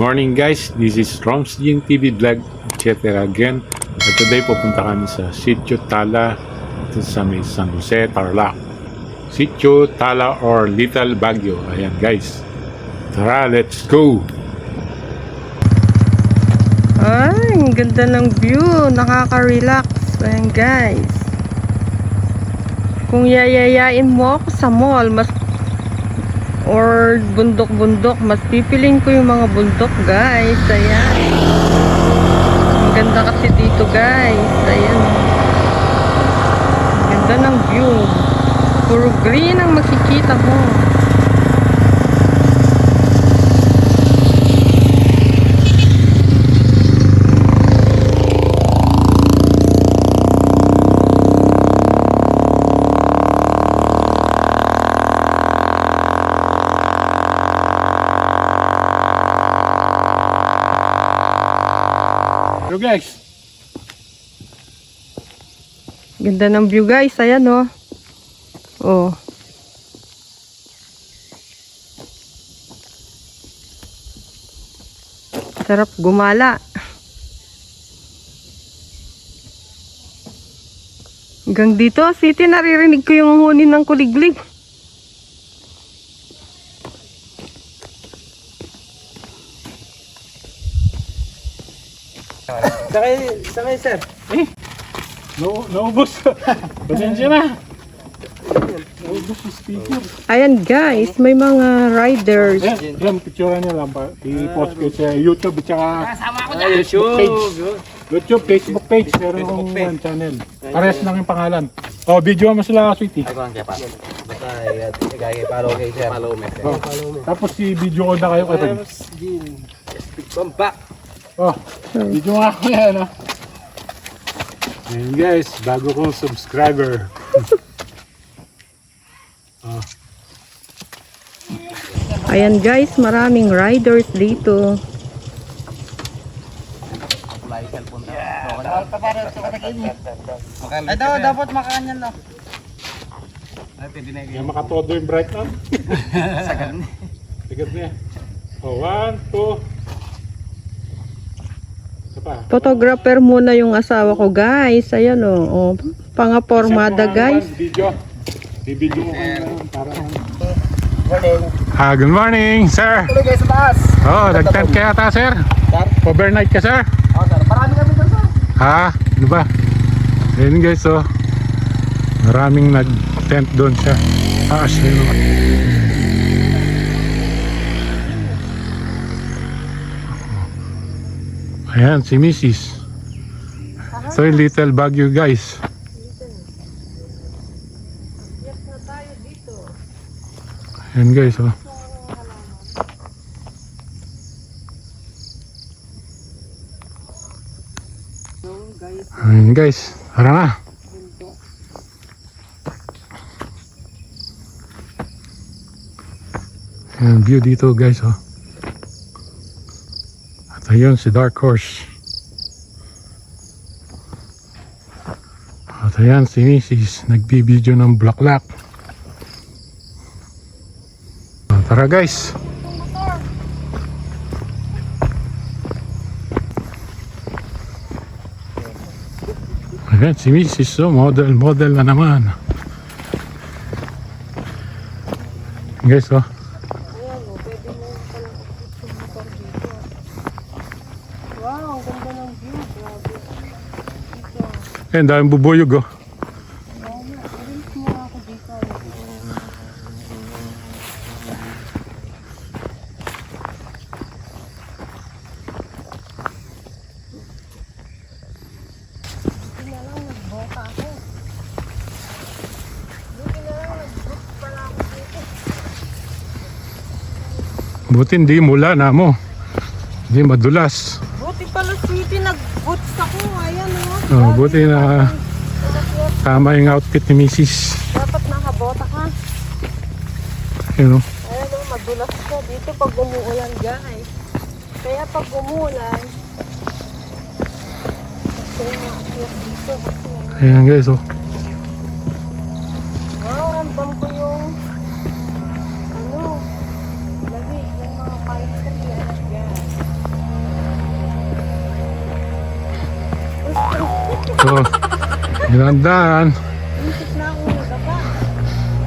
Morning guys, this is Roms TV Vlog, etc. again. At today pupunta kami sa Sitio Tala sa may San Jose, Tarlac. Sitio Tala or Little Baguio. Ayan guys. Tara, let's go! Ay, ang ganda ng view. Nakaka-relax. Ayan, guys. Kung yayayain mo ako sa mall, mas or bundok-bundok, mas pipiling ko yung mga bundok, guys. Ayan. Ang ganda kasi dito, guys. Ayan. Ang ganda ng view. Puro green ang makikita mo. Guys, Ganda ng view guys, ayan oh. Oh. Sarap gumala. Hanggang dito, city naririnig ko yung huni ng kuliglig. Sakay, sakay sir. no, naubos. Pasensya na. Naubos yung speaker. Ayan guys, may mga riders. Yan, yan, picture niya lang. pa. I-post ko sa YouTube at saka Facebook page. YouTube, Facebook page. Meron Facebook akong one channel. Pares lang yung pangalan. Oh, video mo sila, sweetie. Ay, kung pa. Basta, igagay follow kay sir. Follow me. Oh. Tapos si video ko na kayo kay Fred. Come back. Oh, video nga ako yan, oh. Ayan guys, bago kong subscriber. Ayan guys, maraming riders dito. Ay, daw, dapat makanyan no. Ay, pwede na Yan makatodo yung bright na. Sagal na. Sigat niya. Oh, one, two. Photographer muna yung asawa ko guys. Ayan oh. oh pangapormada ang guys. Video. Bibidyo ko kayo para Morning. Ah, good morning, sir. Tuloy kayo sa taas. Oh, nag-tent kaya ta, sir? Sir? Overnight ka, sir? Oh, sir. Parami kami doon sir. Ha? Ano ba? Ayun guys, oh. Maraming nag-tent doon sa taas. Yun, Ayan, si Mrs. So, yung little Baguio guys. Ayan guys, oh. Ayan guys, tara na. Ayan view dito guys oh. Ayun si Dark Horse. At ayan si Mrs. Nagbibideo ng bulaklak. Ah, Tara guys. Ayan, si Mrs. Oh, model, model na naman. Guys, oh. Wow, ganda ng view. Grabe. Ayan, daming bubuyog, oh. Buti hindi mula na mo. Hindi madulas. Buti pala sweetie, nag-boots ako. Ayan oh. Buti na tama yung outfit ni Mrs. Dapat nakabota ka. Yun, oh. Ayan oh, madulas ka dito pag umuulan guys. Kaya pag umuulan, Ayan guys, oh. Ginandaan.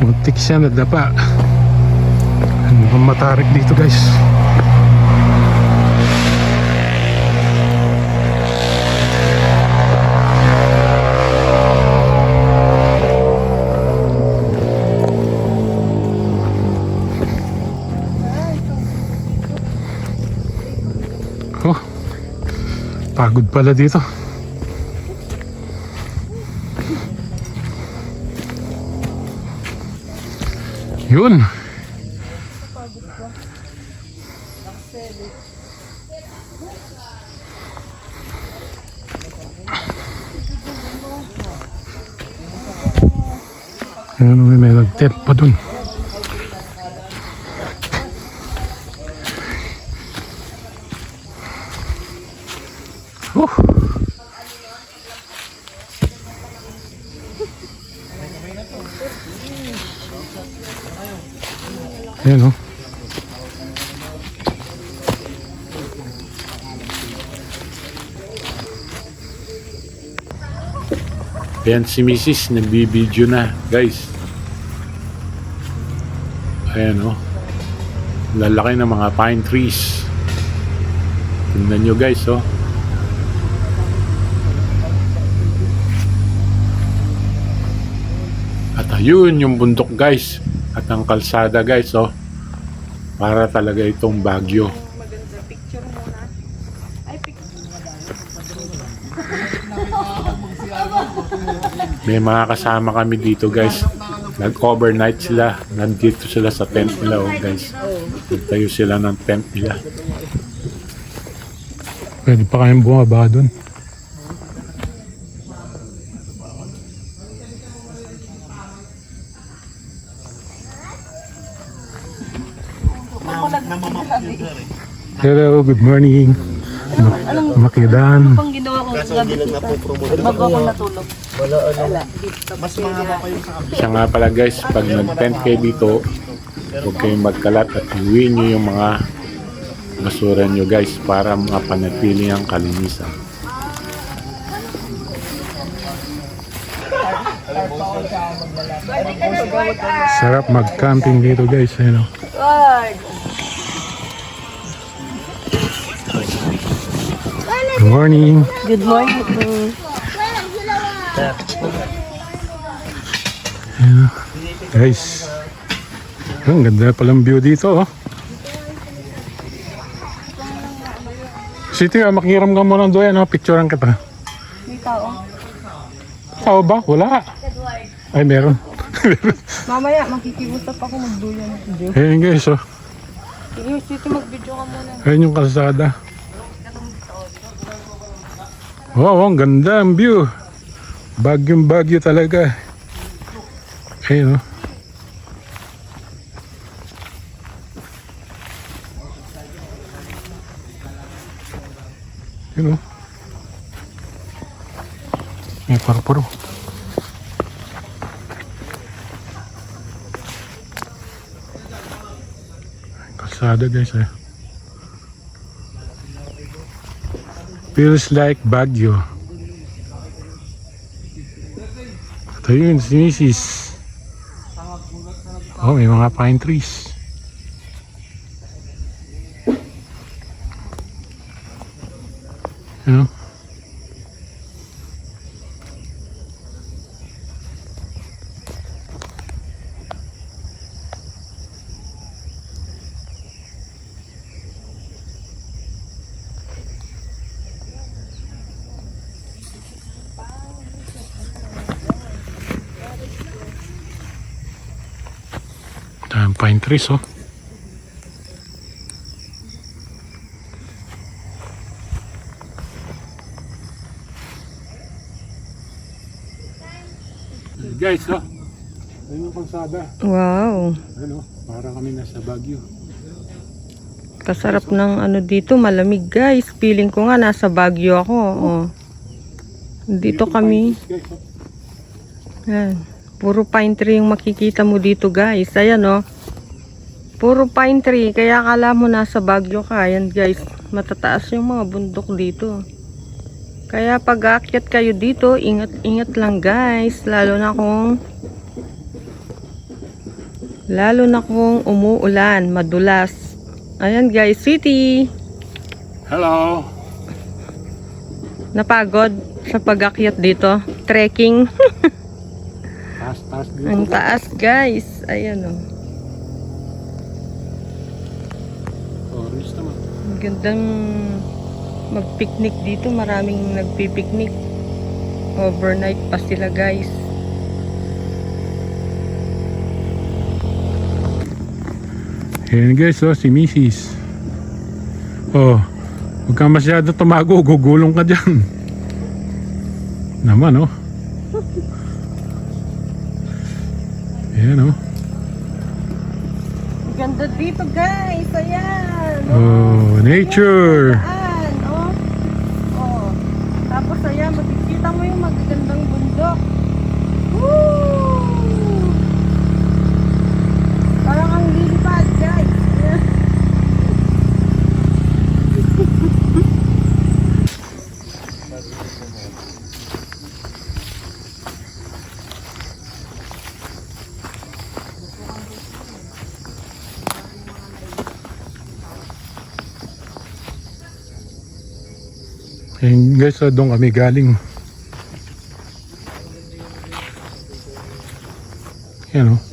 Muntik siya nadapa. Ano bang matarik dito guys? Oh, pagod pala dito. Yun. Ayun, may may nag-tip pa dun. Oh. Ayan o. Ayan si Mrs. nagbibideo na guys. Ayan o. Lalaki ng mga pine trees. Tingnan nyo guys oh. At ayun yung bundok guys. At ang kalsada guys oh. Para talaga itong bagyo. Maganda picture muna. Ay, picture. May mga kasama kami dito guys. Nag-overnight sila. Nandito sila sa tent nila oh guys. Nagtayo sila ng tent nila. Pwede pa kayong bumaba doon. Hello, good morning. Ma- Makidan. Pang ginawa ko sa gabi kita. Bago ako natulog. Wala. Mas mahaba pa yung Siya nga pala guys, pag nag-tent kayo dito, huwag kayong magkalat at iuwi nyo yung mga basura nyo guys para mapanatili ang kalinisan. Sarap mag-camping dito guys. Ayun, oh. Good morning. Good morning. Guys, ang ganda palang view dito oh. City, ah, makiram ka muna doon, ano, picturean kita. May tao. Tao ba? Wala. Ay, meron. Mamaya, makikiusap ako magduyan. Ayan guys, oh. City, mag-video ka muna. Ayan yung kalsada. Wow, ang ganda ang view. Bagyong bagyo talaga. Ayun, oh. Yun, oh. May paro-paro. Kalsada guys, eh. Feels like Baguio. Ito yun, si Mrs. Oh, may mga pine trees. Ano? Daming pine trees, oh. Guys, oh. Ayun yung kalsada. Wow. Ano, para kami nasa Baguio. Kasarap ng ano dito, malamig guys. Feeling ko nga nasa Baguio ako. Oh. Dito kami. Guys, oh. Yan. Puro pine tree yung makikita mo dito guys. Ayan oh. Puro pine tree. Kaya akala mo nasa Baguio ka. Ayan guys. Matataas yung mga bundok dito. Kaya pag aakyat kayo dito, ingat-ingat lang guys. Lalo na kung lalo na kung umuulan, madulas. Ayan guys, city. Hello! Napagod sa pag-akyat dito. Trekking. Taas, taas dito. Ang taas guys. Ayan oh. Orange naman. Ang gandang mag-picnic dito. Maraming nagpipiknik. Overnight pa sila guys. Ayan guys, oh, si Mrs. Oh, huwag ka masyado tumago, gugulong ka dyan. Naman, oh. Ayan, oh. Ganda dito guys. Ayan. Oh, nature. Daan, oh. Oh. Tapos ayan, makikita mo yung magagandang bundok. Woo! Parang ang lilipad, guys. Ayan. Ayan guys, oh, doon kami galing. Ayan, oh.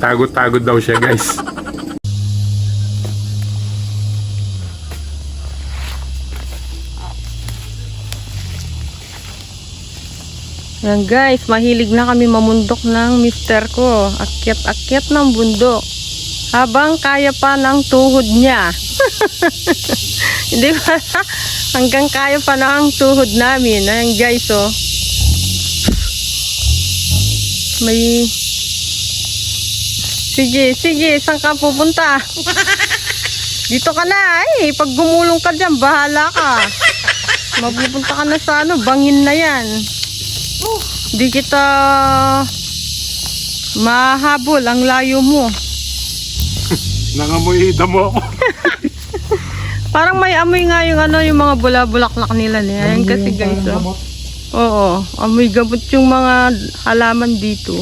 Tagod-tagod daw siya guys. Yan guys, mahilig na kami mamundok ng mister ko. Akyat-akyat ng bundok. Habang kaya pa ng tuhod niya. Hindi ba? Hanggang kaya pa ang tuhod namin. Ayan guys, oh. May... Sige, sige, saan ka pupunta? Dito ka na, eh. Pag gumulong ka dyan, bahala ka. Mapupunta ka na sa ano, bangin na yan. Di kita mahabol ang layo mo. Nangamoy damo ako. Parang may amoy nga yung ano, yung mga bula-bulaklak nila niya. Ayan kasi guys, oh. Oo, amoy gamot yung mga halaman dito.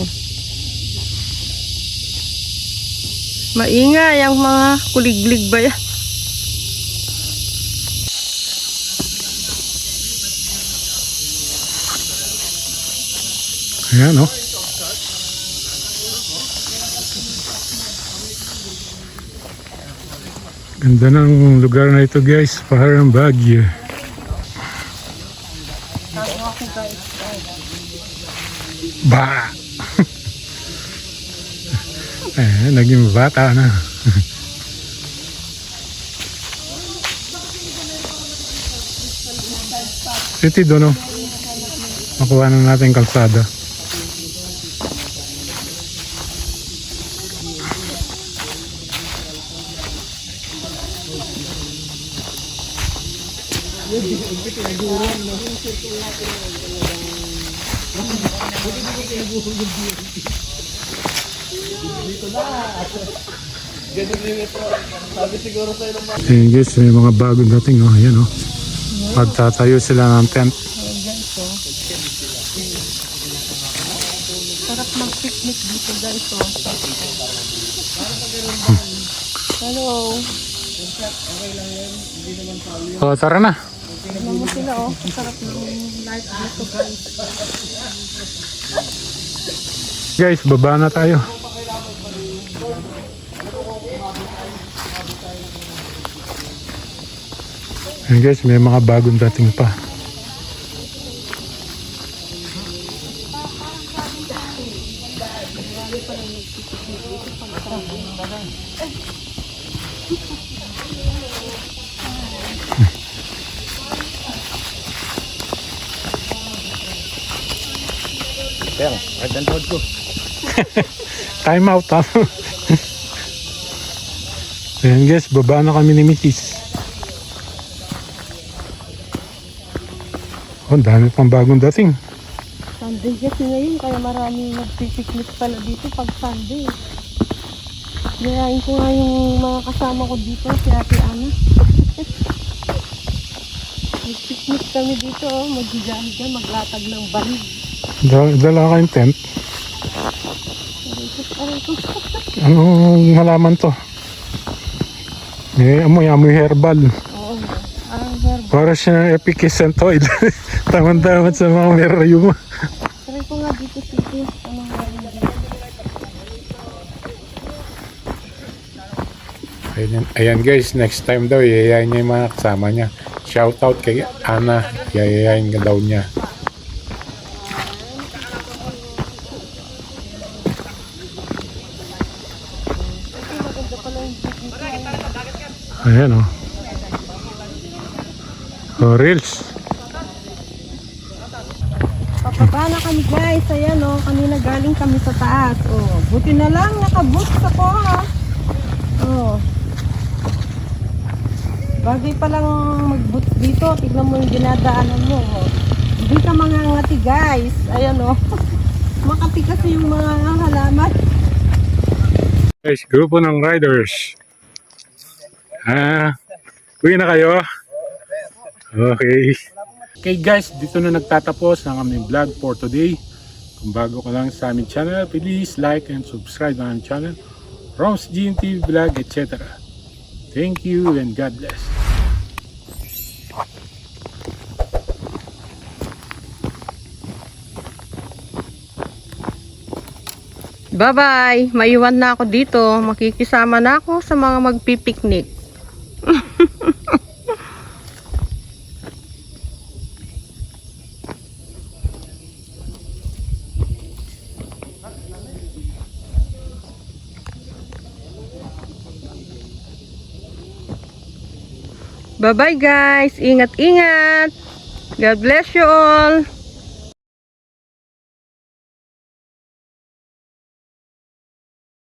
Maingay ang mga kuliglig ba yan? Ayan, oh. Ganda ng lugar na ito guys, parang Baguio. Ba! Eh, naging bata na. City doon oh. Makuha na natin kalsada. Ayan guys, may mga bagong dating oh. Ayan oh. Magtatayo sila ng tent. Ayan guys, oh. Sarap mag-picnic dito guys, oh. Hello. Oh, tara na. Tignan mo sila, oh. Sarap ng light dito guys. Guys, baba na tayo. Ayan guys, may mga bagong dating pa. Pero, right ang road ko. Time out ha. Ayan guys, baba na kami ni Mrs. Oh, ang dami pang bagong dating. Sunday kasi ngayon, kaya maraming nagpipiknik pala dito pag Sunday. Gayain ko nga yung mga kasama ko dito, si Ate Ana. Nagpiknik kami dito, oh. maghigahiga, maglatag ng banig. Dala, dala kayong tent. Ko. Anong halaman to? Eh, amoy, amoy herbal. Oo, parang verbo. Para siya epicescentoid. Taman-taman sa mga merayo mo. Try ko nga dito sito. Ano nga dito? Ayan, ayan guys, next time daw, yayayin niya yung mga kasama niya. Shout out kay Ana, yayayin ka daw niya. Ayan o. Oh. reels. Papaba na kami guys. Ayan o. kanina galing kami sa taas. Oh, buti na lang nakaboots ako ha. Oh. Bagay pa lang mag-boots dito. Tignan mo yung dinadaanan mo. Oh. Hindi ka mangangati guys. Ayan o. Makati kasi yung mga halaman. Guys, grupo ng riders. Ah, uwi na kayo? Okay. Okay guys, dito na nagtatapos ang aming vlog for today. Kung bago ka lang sa aming channel, please like and subscribe aming channel. Roms GNT Vlog, etc. Thank you and God bless. Bye-bye. Maiwan na ako dito. Makikisama na ako sa mga magpipiknik. Bye-bye guys. Ingat-ingat. God bless you all.